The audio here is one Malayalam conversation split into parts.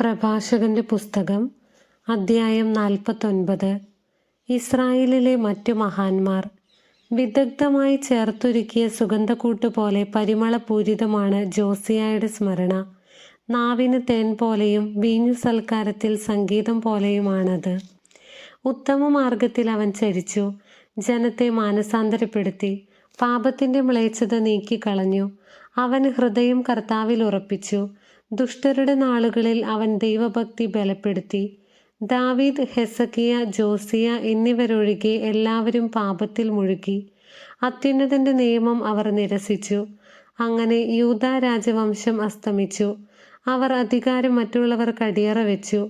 പ്രഭാഷകന്റെ പുസ്തകം അദ്ധ്യായം നാൽപ്പത്തൊൻപത്. ഇസ്രായേലിലെ മറ്റു മഹാന്മാർ വിദഗ്ധമായി ചേർത്തൊരുക്കിയ സുഗന്ധക്കൂട്ട് പോലെ പരിമളപൂരിതമാണ് ജോസിയായുടെ സ്മരണ. നാവിന് തേൻ പോലെയും വീഞ്ഞു സൽക്കാരത്തിൽ സംഗീതം പോലെയുമാണത്. ഉത്തമ മാർഗത്തിൽ അവൻ ചരിച്ചു ജനത്തെ മാനസാന്തരപ്പെടുത്തി പാപത്തിന്റെ മ്ലേച്ഛത നീക്കിക്കളഞ്ഞു അവൻ ഹൃദയം കർത്താവിൽ ഉറപ്പിച്ചു ദുഷ്ടരുടെ നാളുകളിൽ അവൻ ദൈവഭക്തി ബലപ്പെടുത്തി. ദാവീദ് ഹെസക്കിയ ജോസിയ എന്നിവരൊഴികെ എല്ലാവരും പാപത്തിൽ മുഴുകി. അത്യുന്നതന്റെ നിയമം അവർ നിരസിച്ചു. അങ്ങനെ യൂത രാജവംശം അസ്തമിച്ചു. അവർ അധികാരം മറ്റുള്ളവർ കടിയറ വെച്ചു.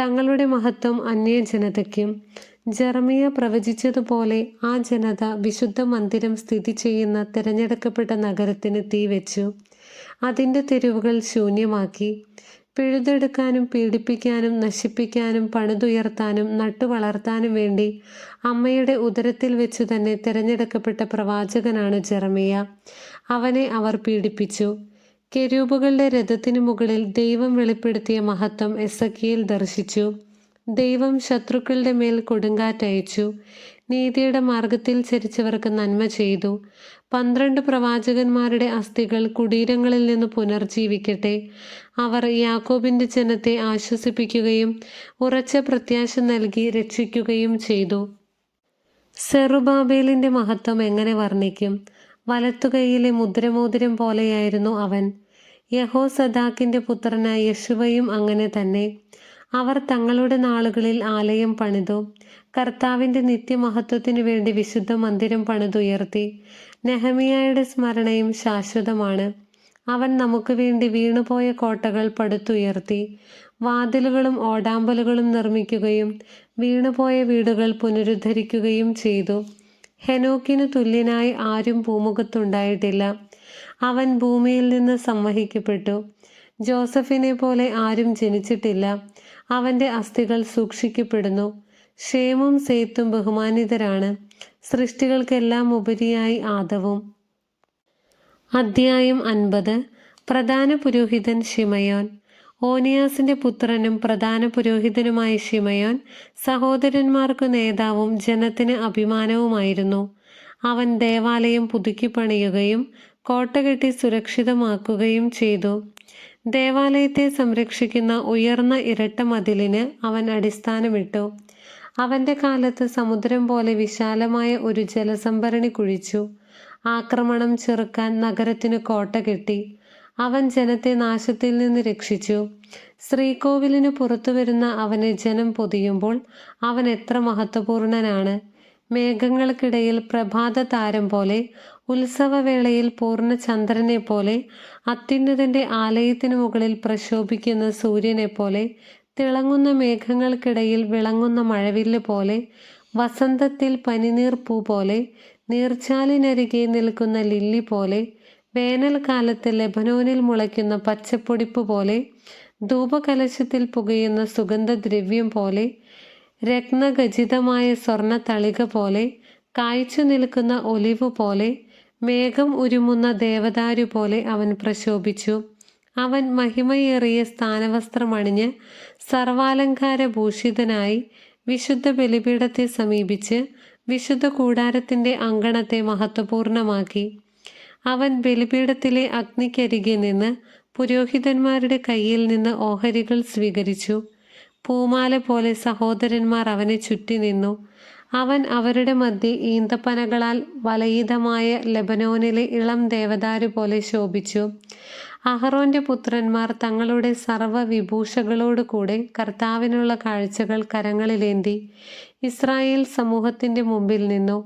തങ്ങളുടെ മഹത്വം അന്യ അന്യജനതയ്ക്കും. ജർമിയ പ്രവചിച്ചതുപോലെ ആ ജനത വിശുദ്ധ മന്ദിരം സ്ഥിതി ചെയ്യുന്ന തിരഞ്ഞെടുക്കപ്പെട്ട നഗരത്തിന് തീവെച്ചു അതിന്റെ തെരുവുകൾ ശൂന്യമാക്കി. പിഴുതെടുക്കാനും പീഡിപ്പിക്കാനും നശിപ്പിക്കാനും പണിതുയർത്താനും നട്ടുവളർത്താനും വേണ്ടി അമ്മയുടെ ഉദരത്തിൽ വെച്ചു തന്നെ തിരഞ്ഞെടുക്കപ്പെട്ട പ്രവാചകനാണ് ജെറമിയ. അവനെ അവർ പീഡിപ്പിച്ചു. കെരൂപുകളുടെ രഥത്തിനു മുകളിൽ ദൈവം വെളിപ്പെടുത്തിയ മഹത്വം എസക്കിയിൽ ദർശിച്ചു. ദൈവം ശത്രുക്കളുടെ മേൽ കൊടുങ്കാറ്റയച്ചു. നീതിയുടെ മാർഗത്തിൽ ചരിച്ചവർക്ക് നന്മ ചെയ്തു. പന്ത്രണ്ട് പ്രവാചകന്മാരുടെ അസ്ഥികൾ കുടീരങ്ങളിൽ നിന്ന് പുനർജീവിക്കട്ടെ. അവർ യാക്കോബിന്റെ ജനത്തെ ആശ്വസിപ്പിക്കുകയും ഉറച്ച പ്രത്യാശ നൽകി രക്ഷിക്കുകയും ചെയ്തു. സെറുബാബേലിന്റെ മഹത്വം എങ്ങനെ വർണിക്കും? വലത്തുകൈയിലെ മുദ്രമോതിരം പോലെയായിരുന്നു അവൻ. യഹോ സദാക്കിന്റെ പുത്രനായ യശുവയും അങ്ങനെ തന്നെ. അവർ തങ്ങളുടെ നാളുകളിൽ ആലയം പണിതു. കർത്താവിന്റെ നിത്യമഹത്വത്തിനു വേണ്ടി വിശുദ്ധ മന്ദിരം പണിതുയർത്തി നെഹമിയായുടെ സ്മരണയും ശാശ്വതമാണ്. അവൻ നമുക്ക് വേണ്ടി വീണുപോയ കോട്ടകൾ പടുത്തുയർത്തി വാതിലുകളും ഓടാമ്പലുകളും നിർമ്മിക്കുകയും വീണുപോയ വീടുകൾ പുനരുദ്ധരിക്കുകയും ചെയ്തു. ഹെനോക്കിനു തുല്യനായി ആരും ഭൂമുഖത്തുണ്ടായിട്ടില്ല അവൻ ഭൂമിയിൽ നിന്ന് സംവഹിക്കപ്പെട്ടു. ജോസഫിനെ പോലെ ആരും ജനിച്ചിട്ടില്ല. അവന്റെ അസ്ഥികൾ സൂക്ഷിക്കപ്പെടുന്നു. ക്ഷേമും സേത്തും ബഹുമാനിതരാണ്. സൃഷ്ടികൾക്കെല്ലാം ഉപരിയായി ആദവും. അദ്ധ്യായം അൻപത്. പ്രധാന പുരോഹിതൻ ഷിമയോൻ ഓനിയാസിന്റെ പുത്രനും പ്രധാന പുരോഹിതനുമായ ഷിമയോൻ സഹോദരന്മാർക്ക് നേതാവും ജനത്തിന് അഭിമാനവുമായിരുന്നു. അവൻ ദേവാലയം പുതുക്കിപ്പണിയുകയും കോട്ട കെട്ടി സുരക്ഷിതമാക്കുകയും ചെയ്തു. ദേവാലയത്തെ സംരക്ഷിക്കുന്ന ഉയർന്ന ഇരട്ട മതിലിന് അവൻ അടിസ്ഥാനമിട്ടു. അവന്റെ കാലത്ത് സമുദ്രം പോലെ വിശാലമായ ഒരു ജലസംഭരണി കുഴിച്ചു. ആക്രമണം ചെറുക്കാൻ നഗരത്തിന് കോട്ട കെട്ടി. അവൻ ജനത്തെ നാശത്തിൽ നിന്ന് രക്ഷിച്ചു. ശ്രീകോവിലിന് പുറത്തു വരുന്ന അവനെ ജനം പൊതിയുമ്പോൾ അവൻ എത്ര മഹത്വപൂർണനാണ്. മേഘങ്ങൾക്കിടയിൽ പ്രഭാത താരം പോലെ ഉത്സവവേളയിൽ പൂർണ ചന്ദ്രനെ പോലെ അത്യുന്നതന്റെ ആലയത്തിനു മുകളിൽ പ്രശോഭിക്കുന്ന സൂര്യനെ പോലെ തിളങ്ങുന്ന മേഘങ്ങൾക്കിടയിൽ വിളങ്ങുന്ന മഴവില്ല് പോലെ വസന്തത്തിൽ പനിനീർ പൂ പോലെ നീർച്ചാലിനരികെ നിൽക്കുന്ന ലില്ലി പോലെ വേനൽക്കാലത്ത് ലെബനോനിൽ മുളയ്ക്കുന്ന പച്ചപ്പൊടിപ്പ് പോലെ ധൂപകലശത്തിൽ പുകയുന്ന സുഗന്ധദ്രവ്യം പോലെ രത്നഖചിതമായ സ്വർണ തളിക പോലെ കായ്ച്ചു നിൽക്കുന്ന ഒലിവ് പോലെ മേഘം ഉരുമുന്ന ദേവദാരു പോലെ അവൻ പ്രശോഭിച്ചു. അവൻ മഹിമയേറിയ സ്ഥാനവസ്ത്രമണിഞ്ഞ് സർവാലങ്കാര ഭൂഷിതനായി വിശുദ്ധ ബലിപീഠത്തെ സമീപിച്ച് വിശുദ്ധ കൂടാരത്തിന്റെ അങ്കണത്തെ മഹത്വപൂർണമാക്കി. അവൻ ബലിപീഠത്തിലെ അഗ്നിക്കരികെ നിന്ന് പുരോഹിതന്മാരുടെ കയ്യിൽ നിന്ന് ഓഹരികൾ സ്വീകരിച്ചു. പൂമാല പോലെ സഹോദരന്മാർ അവനെ ചുറ്റി നിന്നു. അവൻ അവരുടെ മധ്യ ഈന്തപ്പനകളാൽ വലയിതമായ ലെബനോനിലെ ഇളം ദേവദാരു പോലെ ശോഭിച്ചു. അഹറോന്റെ പുത്രന്മാർ തങ്ങളുടെ സർവ വിഭൂഷകളോടുകൂടെ കർത്താവിനുള്ള കാഴ്ചകൾ കരങ്ങളിലേന്തി. ഇസ്രായേൽ സമൂഹത്തിന്റെ മുമ്പിൽ നിന്നു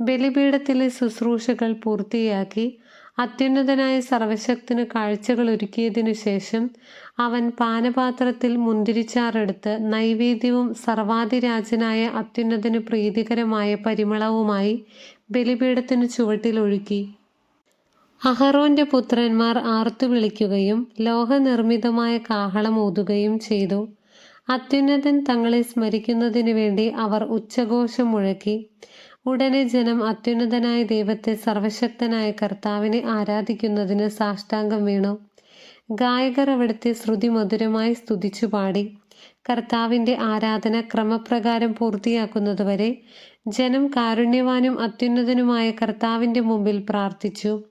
ബലിപീഠത്തിലെ ശുശ്രൂഷകൾ പൂർത്തിയാക്കി അത്യുന്നതനായ സർവശക്തിന് കാഴ്ചകൾ ഒരുക്കിയതിനു ശേഷം അവൻ പാനപാത്രത്തിൽ മുന്തിരിച്ചാറെടുത്ത് നൈവേദ്യവും സർവാധിരാജനായ അത്യുന്നതന് പ്രീതികരമായ പരിമളവുമായി ബലിപീഠത്തിനു ചുവട്ടിൽ ഒഴുക്കി അഹറോന്റെ പുത്രന്മാർ ആർത്തു വിളിക്കുകയും ലോഹനിർമ്മിതമായ കാഹളം ഊതുകയും ചെയ്തു. അത്യുന്നതൻ തങ്ങളെ സ്മരിക്കുന്നതിനു വേണ്ടി അവർ ഉച്ചഘോഷം മുഴക്കി. ഉടനെ ജനം അത്യുന്നതനായ ദൈവത്തെ സർവശക്തനായ കർത്താവിനെ ആരാധിക്കുന്നതിന് സാഷ്ടാംഗം വീണു. ഗായകർ അവിടുത്തെ ശ്രുതി മധുരമായി സ്തുതിച്ചു പാടി. കർത്താവിന്റെ ആരാധന ക്രമപ്രകാരം പൂർത്തിയാക്കുന്നതുവരെ ജനം കാരുണ്യവാനും അത്യുന്നതനുമായ കർത്താവിന്റെ മുമ്പിൽ പ്രാർത്ഥിച്ചു.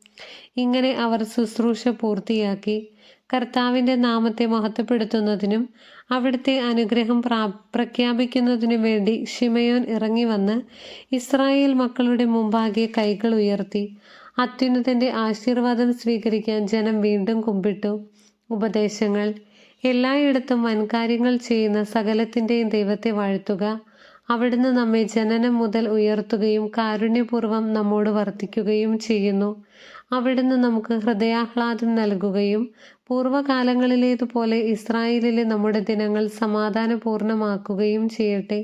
ഇങ്ങനെ അവർ ശുശ്രൂഷ പൂർത്തിയാക്കി കർത്താവിന്റെ നാമത്തെ മഹത്വപ്പെടുത്തുന്നതിനും അവിടുത്തെ അനുഗ്രഹം പ്രാ പ്രഖ്യാപിക്കുന്നതിനും വേണ്ടി ഷിമയോൻ ഇറങ്ങി വന്ന് ഇസ്രായേൽ മക്കളുടെ മുമ്പാകെ കൈകൾ ഉയർത്തി അത്യുന്നതന്റെ ആശീർവാദം സ്വീകരിക്കാൻ ജനം വീണ്ടും കുമ്പിട്ടു. ഉപദേശങ്ങൾ എല്ലായിടത്തും വൻകാര്യങ്ങൾ ചെയ്യുന്ന സകലത്തിന്റെയും ദൈവത്തെ വാഴ്ത്തുക. അവിടുന്ന് നമ്മെ ജനനം മുതൽ ഉയർത്തുകയും കാരുണ്യപൂർവം നമ്മോട് വർദ്ധിക്കുകയും ചെയ്യുന്നു. അവിടുന്ന് നമുക്ക് ഹൃദയാഹ്ലാദം നൽകുകയും പൂർവകാലങ്ങളിലേതുപോലെ ഇസ്രായേലിലെ നമ്മുടെ ദിനങ്ങൾ സമാധാനപൂർണമാക്കുകയും ചെയ്യട്ടെ.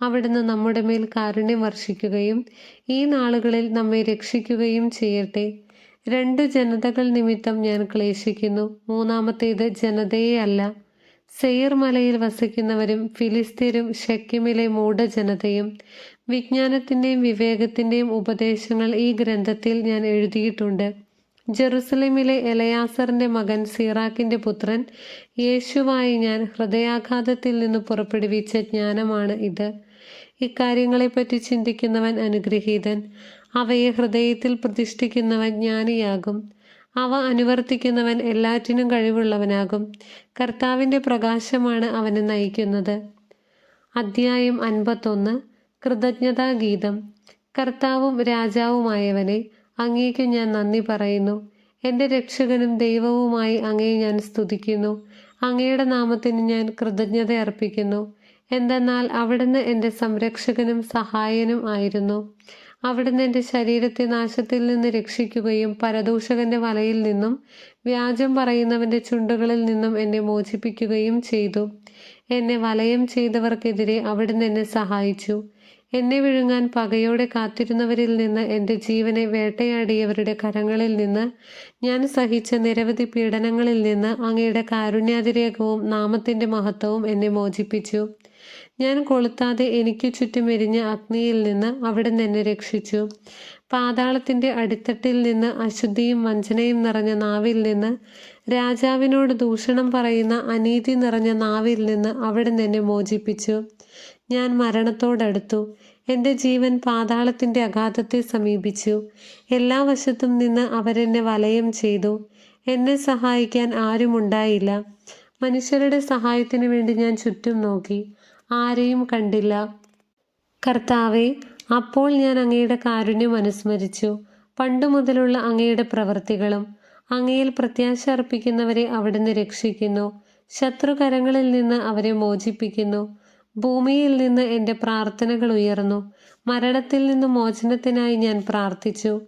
അവിടുന്ന് നമ്മുടെ മേൽ കാരുണ്യം വർഷിക്കുകയും ഈ നാളുകളിൽ നമ്മെ രക്ഷിക്കുകയും ചെയ്യട്ടെ. രണ്ട് ജനതകൾ നിമിത്തം ഞാൻ ക്ലേശിക്കുന്നു. മൂന്നാമത്തേത് ജനതയെ അല്ല സെയർ മലയിൽ വസിക്കുന്നവരും ഫിലിസ്തീരും ഷെക്കിമിലെ മൂഢജനതയും വിജ്ഞാനത്തിന്റെയും വിവേകത്തിന്റെയും ഉപദേശങ്ങൾ ഈ ഗ്രന്ഥത്തിൽ ഞാൻ എഴുതിയിട്ടുണ്ട്. ജെറുസലേമിലെ എലയാസറിന്റെ മകൻ സീറാക്കിന്റെ പുത്രൻ യേശുവായി ഞാൻ ഹൃദയാഘാതത്തിൽ നിന്ന് പുറപ്പെടുവിച്ച ജ്ഞാനമാണ് ഇത്. ഇക്കാര്യങ്ങളെപ്പറ്റി ചിന്തിക്കുന്നവൻ അനുഗ്രഹീതൻ. അവയെ ഹൃദയത്തിൽ പ്രതിഷ്ഠിക്കുന്നവൻ ജ്ഞാനിയാകും. അവ അനുവർത്തിക്കുന്നവൻ എല്ലാറ്റിനും കഴിവുള്ളവനാകും. കർത്താവിന്റെ പ്രകാശമാണ് അവനെ നയിക്കുന്നത്. അദ്ധ്യായം അൻപത്തൊന്ന്. കൃതജ്ഞതാഗീതം. കർത്താവും രാജാവുമായവനെ അങ്ങേക്ക് ഞാൻ നന്ദി പറയുന്നു. എന്റെ രക്ഷകനും ദൈവവുമായി അങ്ങയെ ഞാൻ സ്തുതിക്കുന്നു. അങ്ങയുടെ നാമത്തിന് ഞാൻ കൃതജ്ഞത അർപ്പിക്കുന്നു. എന്തെന്നാൽ അവിടുന്ന് എന്റെ സംരക്ഷകനും സഹായനും ആയിരുന്നു. അവിടുന്ന് എന്റെ ശരീരത്തെ നാശത്തിൽ നിന്ന് രക്ഷിക്കുകയും പരദൂഷകന്റെ വലയിൽ നിന്നും വ്യാജം പറയുന്നവന്റെ ചുണ്ടുകളിൽ നിന്നും എന്നെ മോചിപ്പിക്കുകയും ചെയ്തു. എന്നെ വലയം ചെയ്തവർക്കെതിരെ അവിടുന്ന് എന്നെ സഹായിച്ചു. എന്നെ വിഴുങ്ങാൻ പകയോടെ കാത്തിരുന്നവരിൽ നിന്ന് എന്റെ ജീവനെ വേട്ടയാടിയവരുടെ കരങ്ങളിൽ നിന്ന് ഞാൻ സഹിച്ച നിരവധി പീഡനങ്ങളിൽ നിന്ന് അങ്ങയുടെ കാരുണ്യാതിരേകവും നാമത്തിന്റെ മഹത്വവും എന്നെ മോചിപ്പിച്ചു. ഞാൻ കൊളുത്താതെ എനിക്ക് ചുറ്റും എരിഞ്ഞ അഗ്നിയിൽ നിന്ന് അവിടുന്ന് എന്നെ രക്ഷിച്ചു. പാതാളത്തിന്റെ അടിത്തട്ടിൽ നിന്ന് അശുദ്ധിയും വഞ്ചനയും നിറഞ്ഞ നാവിൽ നിന്ന് രാജാവിനോട് ദൂഷണം പറയുന്ന അനീതി നിറഞ്ഞ നാവിൽ നിന്ന് അവിടുന്ന് എന്നെ മോചിപ്പിച്ചു. ഞാൻ മരണത്തോടടുത്തു. എന്റെ ജീവൻ പാതാളത്തിന്റെ അഗാധത്തെ സമീപിച്ചു. എല്ലാ വശത്തും നിന്ന് അവരെന്നെ വലയം ചെയ്തു. എന്നെ സഹായിക്കാൻ ആരുമുണ്ടായില്ല. മനുഷ്യരുടെ സഹായത്തിന് വേണ്ടി ഞാൻ ചുറ്റും നോക്കി. ആരെയും കണ്ടില്ല. കർത്താവെ അപ്പോൾ ഞാൻ അങ്ങയുടെ കാരുണ്യം അനുസ്മരിച്ചു. പണ്ടു മുതലുള്ള അങ്ങയുടെ പ്രവൃത്തികളും അങ്ങയിൽ പ്രത്യാശ അർപ്പിക്കുന്നവരെ അവിടുന്ന് രക്ഷിക്കുന്നു. ശത്രുകരങ്ങളിൽ നിന്ന് അവരെ മോചിപ്പിക്കുന്നു. ഭൂമിയിൽ നിന്ന് എന്റെ പ്രാർത്ഥനകൾ ഉയർന്നു. മരണത്തിൽ നിന്ന് മോചനത്തിനായി ഞാൻ പ്രാർത്ഥിച്ചു.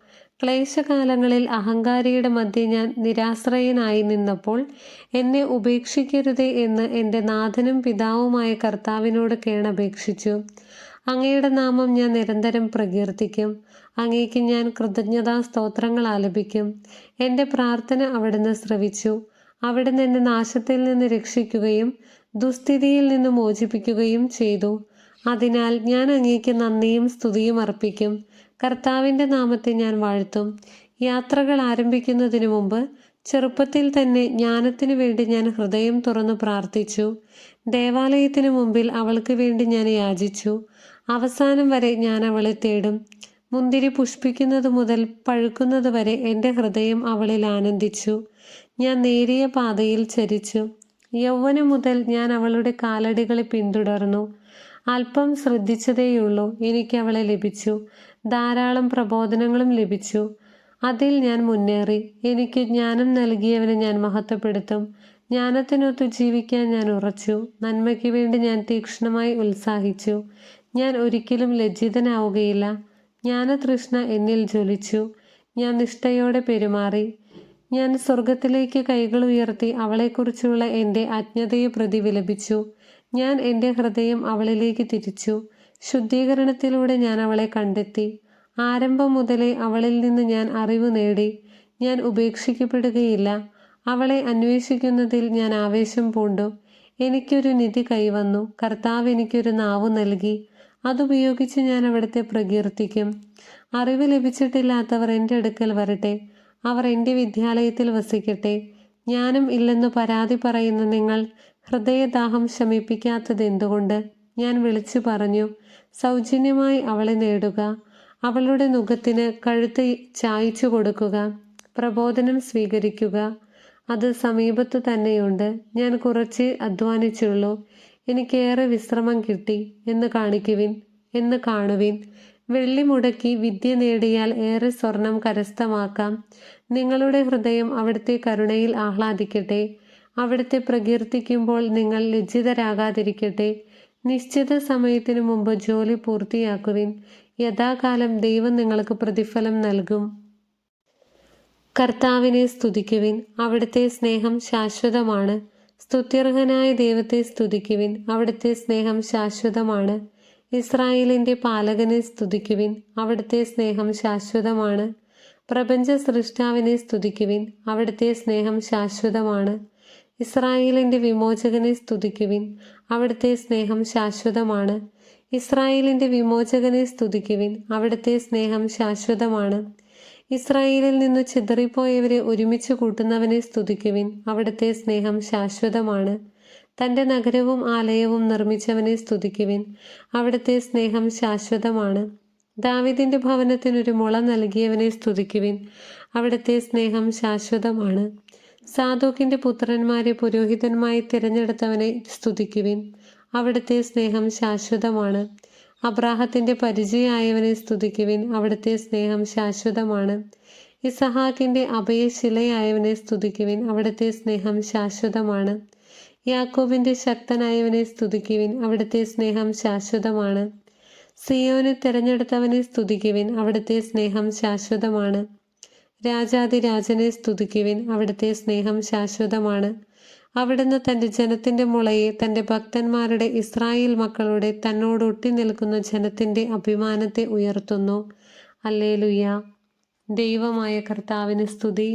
ക്ലേശകാലങ്ങളിൽ അഹങ്കാരിയുടെ മധ്യ ഞാൻ നിരാശ്രയനായി നിന്നപ്പോൾ എന്നെ ഉപേക്ഷിക്കരുതേ എന്ന് എന്റെ നാഥനും പിതാവുമായ കർത്താവിനോട് കേണപേക്ഷിച്ചു. അങ്ങയുടെ നാമം ഞാൻ നിരന്തരം പ്രകീർത്തിക്കും. അങ്ങേക്ക് ഞാൻ കൃതജ്ഞതാ സ്തോത്രങ്ങൾ ആലപിക്കും. എന്റെ പ്രാർത്ഥന അവിടുന്ന് ശ്രവിച്ചു. അവിടുന്ന് എന്നെ നാശത്തിൽ നിന്ന് രക്ഷിക്കുകയും ദുസ്ഥിതിയിൽ നിന്ന് മോചിപ്പിക്കുകയും ചെയ്തു. അതിനാൽ ഞാൻ അങ്ങേക്ക് നന്ദിയും സ്തുതിയും അർപ്പിക്കും. കർത്താവിന്റെ നാമത്തെ ഞാൻ വാഴ്ത്തും. യാത്രകൾ ആരംഭിക്കുന്നതിന് മുമ്പ് ചെറുപ്പത്തിൽ തന്നെ ജ്ഞാനത്തിനു വേണ്ടി ഞാൻ ഹൃദയം തുറന്നു പ്രാർത്ഥിച്ചു. ദേവാലയത്തിന് മുമ്പിൽ അവൾക്ക് വേണ്ടി ഞാൻ യാചിച്ചു. അവസാനം വരെ ഞാൻ അവളെ തേടും. മുന്തിരി പുഷ്പിക്കുന്നത് മുതൽ പഴുക്കുന്നത് വരെ എന്റെ ഹൃദയം അവളിൽ ആനന്ദിച്ചു. ഞാൻ നേരിയ പാതയിൽ ചരിച്ചു. യൗവനം മുതൽ ഞാൻ അവളുടെ കാലടികളെ പിന്തുടർന്നു. അല്പം ശ്രദ്ധിച്ചതേയുള്ളൂ എനിക്ക് അവളെ ലഭിച്ചു. ധാരാളം പ്രബോധനങ്ങളും ലഭിച്ചു. അതിൽ ഞാൻ മുന്നേറി. എനിക്ക് ജ്ഞാനം നൽകിയവനെ ഞാൻ മഹത്വപ്പെടുത്തും. ജ്ഞാനത്തിനൊത്തു ജീവിക്കാൻ ഞാൻ ഉറച്ചു. നന്മയ്ക്ക് വേണ്ടി ഞാൻ തീക്ഷ്ണമായി ഉത്സാഹിച്ചു. ഞാൻ ഒരിക്കലും ലജ്ജിതനാവുകയില്ല. ജ്ഞാനതൃഷ്ണ എന്നിൽ ജ്വലിച്ചു. ഞാൻ നിഷ്ഠയോടെ പെരുമാറി. ഞാൻ സ്വർഗത്തിലേക്ക് കൈകൾ ഉയർത്തി അവളെക്കുറിച്ചുള്ള എന്റെ അജ്ഞതയെ പ്രതി വിലപിച്ചു ഞാൻ എന്റെ ഹൃദയം അവളിലേക്ക് തിരിച്ചു. ശുദ്ധീകരണത്തിലൂടെ ഞാൻ അവളെ കണ്ടെത്തി. ആരംഭം മുതലേ അവളിൽ നിന്ന് ഞാൻ അറിവ് നേടി. ഞാൻ ഉപേക്ഷിക്കപ്പെടുകയില്ല. അവളെ അന്വേഷിക്കുന്നതിൽ ഞാൻ ആവേശം പൂണ്ടു. എനിക്കൊരു നിധി കൈവന്നു. കർത്താവ് എനിക്കൊരു നാവ് നൽകി. അതുപയോഗിച്ച് ഞാൻ അവിടുത്തെ പ്രകീർത്തിക്കും. അറിവ് ലഭിച്ചിട്ടില്ലാത്തവർ എന്റെ അടുക്കൽ വരട്ടെ. അവർ എന്റെ വിദ്യാലയത്തിൽ വസിക്കട്ടെ. ജ്ഞാനം ഇല്ലെന്ന് പരാതി പറയുന്ന നിങ്ങൾ ഹൃദയദാഹം ശമിപ്പിക്കാത്തത് എന്തുകൊണ്ട് ഞാൻ വിളിച്ചു പറഞ്ഞു. സൗജന്യമായി അവളെ നേടുക. അവളുടെ മുഖത്തിന് കഴുത്ത് ചായച്ചു കൊടുക്കുക. പ്രബോധനം സ്വീകരിക്കുക. അത് സമീപത്തു തന്നെയുണ്ട്. ഞാൻ കുറച്ച് അധ്വാനിച്ചുള്ളൂ. എനിക്കേറെ വിശ്രമം കിട്ടി. എന്ന് കാണിക്കുവിൻ. എന്ന് കാണുവിൻ. വെള്ളി മുടക്കി വിദ്യ നേടിയാൽ ഏറെ സ്വർണം കരസ്ഥമാക്കാം. നിങ്ങളുടെ ഹൃദയം അവിടുത്തെ കരുണയിൽ ആഹ്ലാദിക്കട്ടെ. അവിടുത്തെ പ്രകീർത്തിക്കുമ്പോൾ നിങ്ങൾ ലജ്ജിതരാകാതിരിക്കട്ടെ. നിശ്ചിത സമയത്തിനു മുമ്പ് ജോലി പൂർത്തിയാക്കുവിൻ. യഥാകാലം ദൈവം നിങ്ങൾക്ക് പ്രതിഫലം നൽകും. കർത്താവിനെ സ്തുതിക്കുവിൻ. അവിടുത്തെ സ്നേഹം ശാശ്വതമാണ്. സ്തുത്യർഹനായ ദൈവത്തെ സ്തുതിക്കുവിൻ. അവിടുത്തെ സ്നേഹം ശാശ്വതമാണ്. ഇസ്രായേലിന്റെ പാലകനെ സ്തുതിക്കുവിൻ. അവിടുത്തെ സ്നേഹം ശാശ്വതമാണ്. പ്രപഞ്ച സൃഷ്ടാവിനെ സ്തുതിക്കുവിൻ. അവിടുത്തെ സ്നേഹം ശാശ്വതമാണ്. ഇസ്രായേലിന്റെ വിമോചകനെ സ്തുതിക്കുവിൻ. അവിടുത്തെ സ്നേഹം ശാശ്വതമാണ്. ഇസ്രായേലിന്റെ വിമോചകനെ സ്തുതിക്കുവിൻ. അവിടുത്തെ സ്നേഹം ശാശ്വതമാണ്. ഇസ്രായേലിൽ നിന്നു ചിതറിപ്പോയവരെ ഒരുമിച്ച് കൂട്ടുന്നവനെ സ്തുതിക്കുവിൻ. അവിടുത്തെ സ്നേഹം ശാശ്വതമാണ്. തന്റെ നഗരവും ആലയവും നിർമ്മിച്ചവനെ സ്തുതിക്കുവിൻ. അവിടുത്തെ സ്നേഹം ശാശ്വതമാണ്. ദാവിദിന്റെ ഭവനത്തിനൊരു മുള നൽകിയവനെ സ്തുതിക്കുവിൻ. അവിടുത്തെ സ്നേഹം ശാശ്വതമാണ്. സാധോക്കിന്റെ പുത്രന്മാരെ പുരോഹിതന്മായി തിരഞ്ഞെടുത്തവനെ സ്തുതിക്കുവിൻ. അവിടുത്തെ സ്നേഹം ശാശ്വതമാണ്. അബ്രാഹത്തിന്റെ പരിചയമായവനെ സ്തുതിക്കുവിൻ. അവിടുത്തെ സ്നേഹം ശാശ്വതമാണ്. ഇസഹാക്കിന്റെ അഭയശിലയായവനെ സ്തുതിക്കുവിൻ. അവിടുത്തെ സ്നേഹം ശാശ്വതമാണ്. യാക്കോബിന്റെ ശക്തനായവനെ സ്തുതിക്കുവിൻ. അവിടുത്തെ സ്നേഹം ശാശ്വതമാണ്. സിയോനെ തിരഞ്ഞെടുത്തവനെ സ്തുതിക്കുവിൻ. അവിടുത്തെ സ്നേഹം ശാശ്വതമാണ്. രാജാതിരാജനെ സ്തുതിക്കുവിൻ. അവിടുത്തെ സ്നേഹം ശാശ്വതമാണ്. അവിടുന്ന് തന്റെ ജനത്തിന്റെ മുളയെ തന്റെ ഭക്തന്മാരുടെ ഇസ്രായേൽ മക്കളുടെ തന്നോട് ഒട്ടി നിൽക്കുന്ന ജനത്തിന്റെ അഭിമാനത്തെ ഉയർത്തുന്നു. അല്ലേലുയ്യ. ദൈവമായ കർത്താവിന് സ്തുതി.